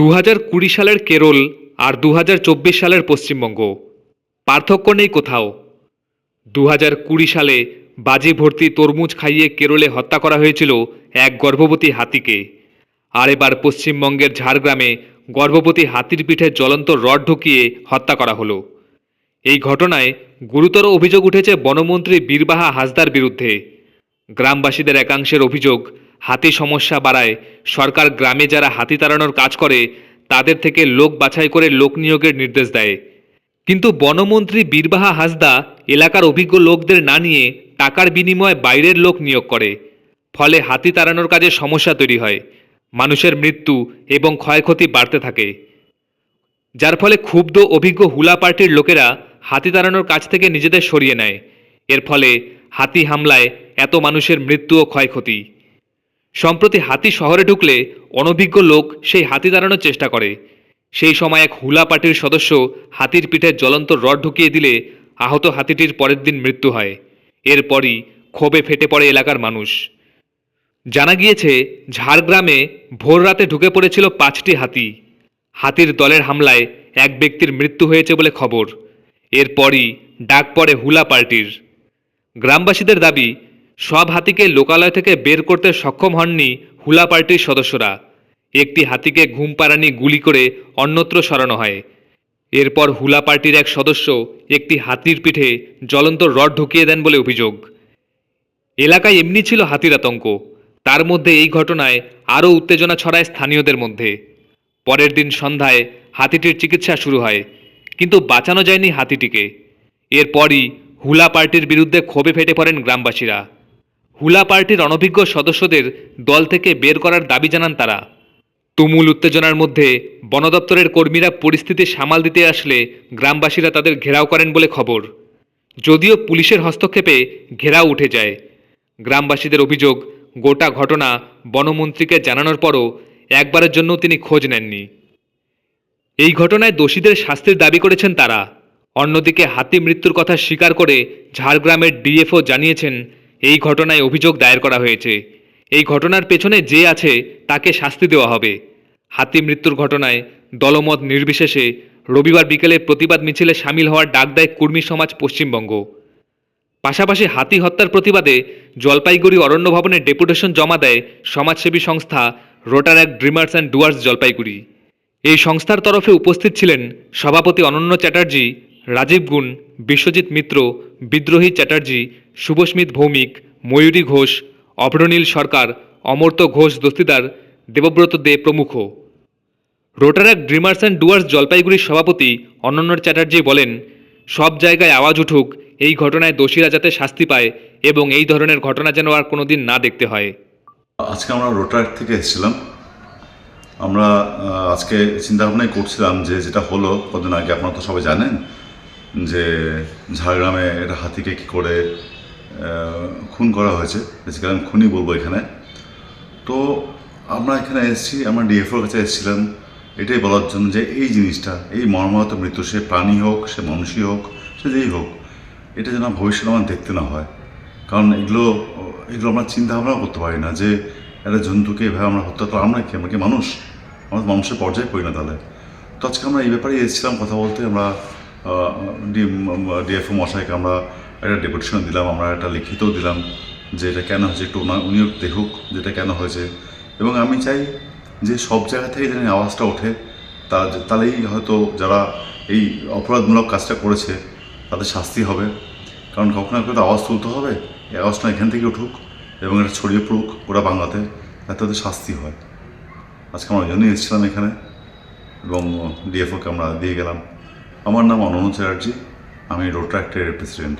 দু কুড়ি সালের কেরল আর দু হাজার চব্বিশ সালের পশ্চিমবঙ্গ। পার্থক্য নেই কোথাও। দু কুড়ি সালে বাজি ভর্তি তরমুজ খাইয়ে কেরলে হত্যা করা হয়েছিল এক গর্ভবতী হাতিকে। আর এবার পশ্চিমবঙ্গের ঝাড়গ্রামে গর্ভবতী হাতির পিঠে জ্বলন্ত রড ঢুকিয়ে হত্যা করা হলো। এই ঘটনায় গুরুতর অভিযোগ উঠেছে বনমন্ত্রী বীরবাহা হাসদার বিরুদ্ধে। গ্রামবাসীদের একাংশের অভিযোগ হাতি সমস্যা বাড়ায়। সরকার গ্রামে যারা হাতি তাড়ানোর কাজ করে, তাদের থেকে লোক বাছাই করে লোক নিয়োগের নির্দেশ দেয়। কিন্তু বনমন্ত্রী বীরবাহা হাসদা এলাকার অভিজ্ঞ লোকদের না নিয়ে টাকার বিনিময়ে বাইরের লোক নিয়োগ করে। ফলে হাতি তাড়ানোর কাজে সমস্যা তৈরি হয়। মানুষের মৃত্যু এবং ক্ষয়ক্ষতি বাড়তে থাকে। যার ফলে ক্ষুব্ধ অভিজ্ঞ হুলা পার্টির লোকেরা হাতি তাড়ানোর কাছ থেকে নিজেদের সরিয়ে নেয়। এর ফলে হাতি হামলায় এত মানুষের মৃত্যু ও ক্ষয়ক্ষতি। সম্প্রতি হাতি শহরে ঢুকলে অনভিজ্ঞ লোক সেই হাতি দাঁড়ানোর চেষ্টা করে। সেই সময় এক হুলা পার্টির সদস্য হাতির পিঠে জ্বলন্ত রড ঢুকিয়ে দিলে আহত হাতিটির পরের দিন মৃত্যু হয়। এরপরই ক্ষোভে ফেটে পড়ে এলাকার মানুষ। জানা গিয়েছে, ঝাড়গ্রামে ভোর রাতে ঢুকে পড়েছিল পাঁচটি হাতি। হাতির দলের হামলায় এক ব্যক্তির মৃত্যু হয়েছে বলে খবর। এরপরই ডাক পড়ে হুলা পার্টির। গ্রামবাসীদের দাবি সব হাতিকে লোকালয় থেকে বের করতে সক্ষম হননি হুলা পার্টির সদস্যরা। একটি হাতিকে ঘুম পাড়ানি গুলি করে অন্যত্র সরানো হয়। এরপর হুলা পার্টির এক সদস্য একটি হাতির পিঠে জ্বলন্ত রড ঢুকিয়ে দেন বলে অভিযোগ। এলাকায় এমনি ছিল হাতির আতঙ্ক। তার মধ্যে এই ঘটনায় আরও উত্তেজনা ছড়ায় স্থানীয়দের মধ্যে। পরের দিন সন্ধ্যায় হাতিটির চিকিৎসা শুরু হয়, কিন্তু বাঁচানো যায়নি হাতিটিকে। এরপরই হুলা পার্টির বিরুদ্ধে ক্ষোভে ফেটে পড়েন গ্রামবাসীরা। হুলা পার্টির অনভিজ্ঞ সদস্যদের দল থেকে বের করার দাবি জানান তারা। তুমুল উত্তেজনার মধ্যে বন দপ্তরের কর্মীরা পরিস্থিতি সামাল দিতে আসলে গ্রামবাসীরা তাদের ঘেরাও করেন বলে খবর। যদিও পুলিশের হস্তক্ষেপে ঘেরাও উঠে যায়। গ্রামবাসীদের অভিযোগ, গোটা ঘটনা বনমন্ত্রীকে জানানোর পরও একবারের জন্য তিনি খোঁজ নেননি। এই ঘটনায় দোষীদের শাস্তির দাবি করেছেন তারা। অন্যদিকে হাতি মৃত্যুর কথা স্বীকার করে ঝাড়গ্রামের ডিএফও জানিয়েছেন এই ঘটনায় অভিযোগ দায়ের করা হয়েছে। এই ঘটনার পেছনে যে আছে তাকে শাস্তি দেওয়া হবে। হাতি মৃত্যুর ঘটনায় দলমত নির্বিশেষে রবিবার বিকেলে প্রতিবাদ মিছিলে সামিল হওয়ার ডাক দেয় কুর্মী সমাজ পশ্চিমবঙ্গ। পাশাপাশি হাতি হত্যার প্রতিবাদে জলপাইগুড়ি অরণ্য ভবনে ডেপুটেশন জমা দেয় সমাজসেবী সংস্থা রোটার ড্রিমার্স অ্যান্ড ডুয়ার্স জলপাইগুড়ি। এই সংস্থার তরফে উপস্থিত ছিলেন সভাপতি অনন্য চ্যাটার্জি রাজীব গুণ, বিশ্বজিৎ মিত্র, বিদ্রোহী চ্যাটার্জি শুভস্মিত ভৌমিক, ময়ূরী ঘোষ অভ্রনীল সরকার, অমর্ত্য ঘোষ দস্তিদার, দেবব্রত দে প্রমুখ। রোটারাক ড্রিমার্স অ্যান্ড ডুয়ার্স জলপাইগুড়ির সভাপতি অনন্য চ্যাটার্জি বলেন, সব জায়গায় আওয়াজ উঠুক, এই ঘটনায় দোষীরা যাতে শাস্তি পায় এবং এই ধরনের ঘটনা যেন আর কোনো দিন না দেখতে হয়। আজকে আমরা রোটার থেকে এসেছিলাম। আমরা আজকে চিন্তা ভাবনাই করছিলাম যে যেটা হলো কদিন আগে, আপনারা তো সবাই জানেন, যে ঝাড়গ্রামে একটা হাতিকে কী করে খুন করা হয়েছে। বেসিক্যালি আমি খুনই বলব এখানে। তো আমরা এখানে এসেছি, আমরা ডিএফওর কাছে এসেছিলাম। এটাই বলার জন্য যে এই জিনিসটা, এই মর্মাহত মৃত্যু, সে প্রাণী হোক, সে মানুষই হোক, সে যেই হোক, এটা যেন ভবিষ্যতে আমার দেখতে না হয়। কারণ এগুলো এগুলো আমরা চিন্তা ভাবনাও করতে পারি না যে একটা জন্তুকে এভাবে আমরা হত্যা তো আমরা কি আমরা কি মানুষ? আমরা মানুষের পর্যায়ে পড়ি না তাহলে। তো আজকে আমরা এই ব্যাপারে এসেছিলাম কথা বলতে, আমরা ডিএফও মশাইকে আমরা একটা ডেপুটেশন দিলাম, আমরা একটা লিখিতও দিলাম যে এটা কেন হয়েছে, একটু উনিও দেখুক যেটা কেন হয়েছে। এবং আমি চাই যে সব জায়গা থেকে যেন আওয়াজটা ওঠে। তা তাহলেই হয়তো যারা এই অপরাধমূলক কাজটা করেছে, তাদের শাস্তি হবে। কারণ কখনো তো আওয়াজ তুলতে হবে, এই আওয়াজটা এখান থেকে উঠুক এবং এটা ছড়িয়ে পড়ুক ওরা বাংলাতে যাতে ওদের শাস্তি হয়। আজকে আমরা জন্যই এসেছিলাম এখানে এবং ডিএফওকে আমরা দিয়ে গেলাম। আমার নাম অনন্ত চ্যাটার্জি, আমি রোড রোট্রাক্টের প্রেসিডেন্ট